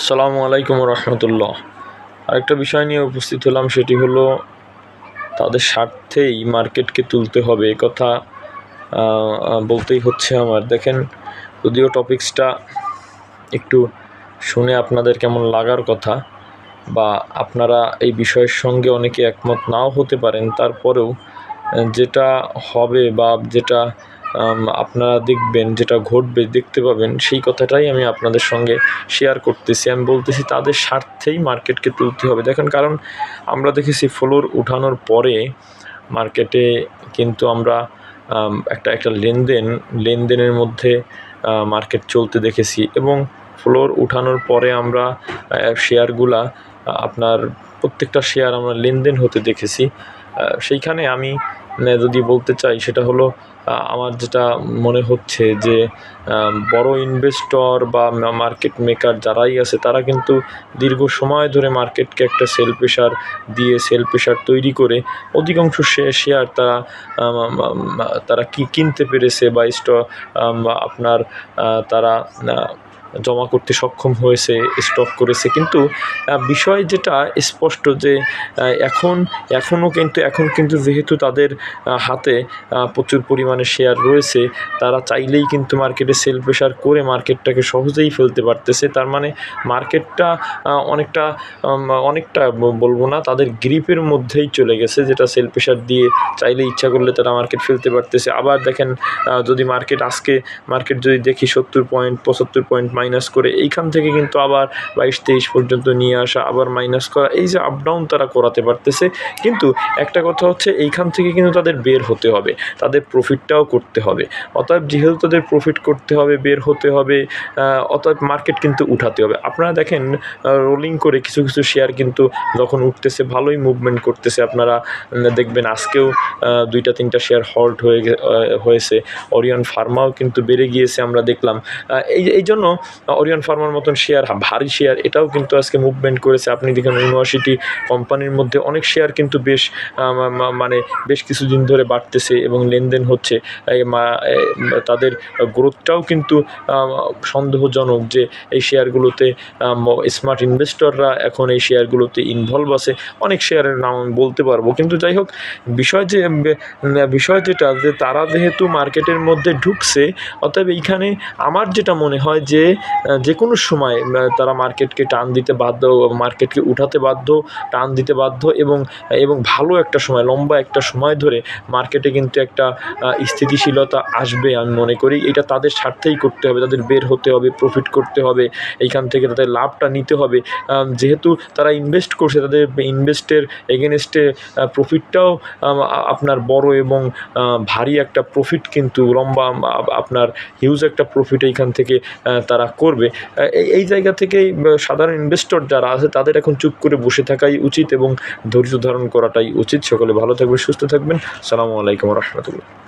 আসসালামু আলাইকুম রহমতুল্লাহ আরেকটা বিষয় নিয়ে উপস্থিত হলাম, সেটি হলো তাদের স্বার্থেই মার্কেটকে তুলতে হবে। কথা বলতেই হচ্ছে আমার। দেখেন, যদিও টপিক্সটা একটু শুনে আপনাদের কেমন লাগার কথা বা আপনারা এই বিষয়ের সঙ্গে অনেকে একমত নাও হতে পারেন, তারপরেও যেটা হবে বা যেটা আপনারা দেখবেন যেটা ঘটবে, দেখতে পাবেন, সেই কথাটাই আমি আপনাদের সঙ্গে শেয়ার করতেছি। আমি বলতেছি তাদের স্বার্থেই মার্কেটকে তুলতে হবে। দেখেন, কারণ আমরা দেখেছি ফ্লোর উঠানোর পরে মার্কেটে কিন্তু আমরা একটা একটা লেনদেন, লেনদেনের মধ্যে মার্কেট চলতে দেখেছি এবং ফ্লোর উঠানোর পরে আমরা শেয়ারগুলা আপনার প্রত্যেকটা শেয়ার আমরা লেনদেন হতে দেখেছি। সেইখানে আমি যদি বলতে চাই সেটা হলো আমার যেটা মনে হচ্ছে যে বড় ইনভেস্টর বা মার্কেট মেকার যারাই আছে, তারা কিন্তু দীর্ঘ সময় ধরে মার্কেটকে একটা সেল প্রেশার দিয়ে সেল প্রেশার তৈরি করে অধিকাংশ শেয়ার তারা তারা কি কিনতে পেরেছে বা স্ট আপনার তারা জমা করতে সক্ষম হয়েছে স্টক করেছে। কিন্তু বিষয় যেটা স্পষ্ট যে এখন এখনও কিন্তু, এখন কিন্তু যেহেতু তাদের হাতে প্রচুর পরিমাণে শেয়ার রয়েছে, তারা চাইলেই কিন্তু মার্কেটে সেল প্রেশার করে মার্কেটটাকে সহজেই ফেলতে পারতেছে, তার মানে মার্কেটটা অনেকটা অনেকটা বলব না, তাদের গ্রিপের মধ্যেই চলে গেছে, যেটা সেল প্রেশার দিয়ে চাইলে ইচ্ছা করলে তারা মার্কেট ফেলতে পারতেছে। আবার দেখেন যদি মার্কেট আজকে মার্কেট যদি দেখি সত্তর পয়েন্ট পঁচাত্তর পয়েন্ট মাইনাস করে, এইখান থেকে কিন্তু আবার বাইশ, তেইশ পর্যন্ত নিয়ে আসা, আবার মাইনাস করা, এই যে আপ ডাউন তারা করাতে পারতেছে। কিন্তু একটা কথা হচ্ছে, এইখান থেকে কিন্তু তাদের বের হতে হবে, তাদের প্রফিটটাও করতে হবে। অতএব যেহেতু তাদের প্রফিট করতে হবে, বের হতে হবে অতএব মার্কেট কিন্তু উঠাতে হবে। আপনারা দেখেন রোলিং করে কিছু কিছু শেয়ার কিন্তু যখন উঠতেছে, ভালোই মুভমেন্ট করতেছে। আপনারা দেখবেন আজকেও দুইটা, তিনটা শেয়ার হল্ট হয়ে হয়েছে। অরিয়ন ফার্মাও কিন্তু বেড়ে গিয়েছে, আমরা দেখলাম। এই এই জন্য অরিয়ন ফার্মার মতন শেয়ার ভারী শেয়ার এটাও কিন্তু আজকে মুভমেন্ট করেছে। আপনি দেখেন ইউনিভার্সিটি কোম্পানির মধ্যে অনেক শেয়ার কিন্তু বেশ মানে বেশ কিছুদিন ধরে বাড়তেছে এবং লেনদেন হচ্ছে। তাদের মা- এ, তাদের গ্রোথটাও কিন্তু সন্দেহজনক যে এই শেয়ারগুলোতে স্মার্ট ইনভেস্টররা এখন এই শেয়ারগুলোতে ইনভলভ আছে। অনেক শেয়ারের নাম আমি বলতে পারব। কিন্তু যাই হোক বিষয় যে বিষয় যেটা যে তারা যেহেতু মার্কেটের মধ্যে ঢুকছে অতএব এইখানে আমার যেটা মনে হয় যে যে কোনো সময় তারা মার্কেটকে টান দিতে বাধ্য মার্কেটকে উঠাতে বাধ্য টান দিতে বাধ্য এবং এবং ভালো একটা সময় লম্বা একটা সময় ধরে মার্কেটে কিন্তু একটা স্থিতিশীলতা আসবে আমি মনে করি। এটা তাদের স্বার্থেই করতে হবে, তাদের বের হতে হবে প্রফিট করতে হবে, এইখান থেকে তাদের লাভটা নিতে হবে। যেহেতু তারা ইনভেস্ট করছে, তাদের ইনভেস্টের এগেনস্টে প্রফিটটাও আপনার বড় এবং ভারী একটা প্রফিট কিন্তু লম্বা আপনার হিউজ একটা প্রফিট এইখান থেকে তারা করবে। এই জায়গা থেকেই সাধারণ ইনভেস্টর যারা আছে, তাদের এখন চুপ করে বসে থাকাই উচিত এবং ধৈর্য ধারণ করাটাই উচিত। সকলে ভালো থাকবেন, সুস্থ থাকবেন। সালামু আলাইকুম রহমতুল্লাহ।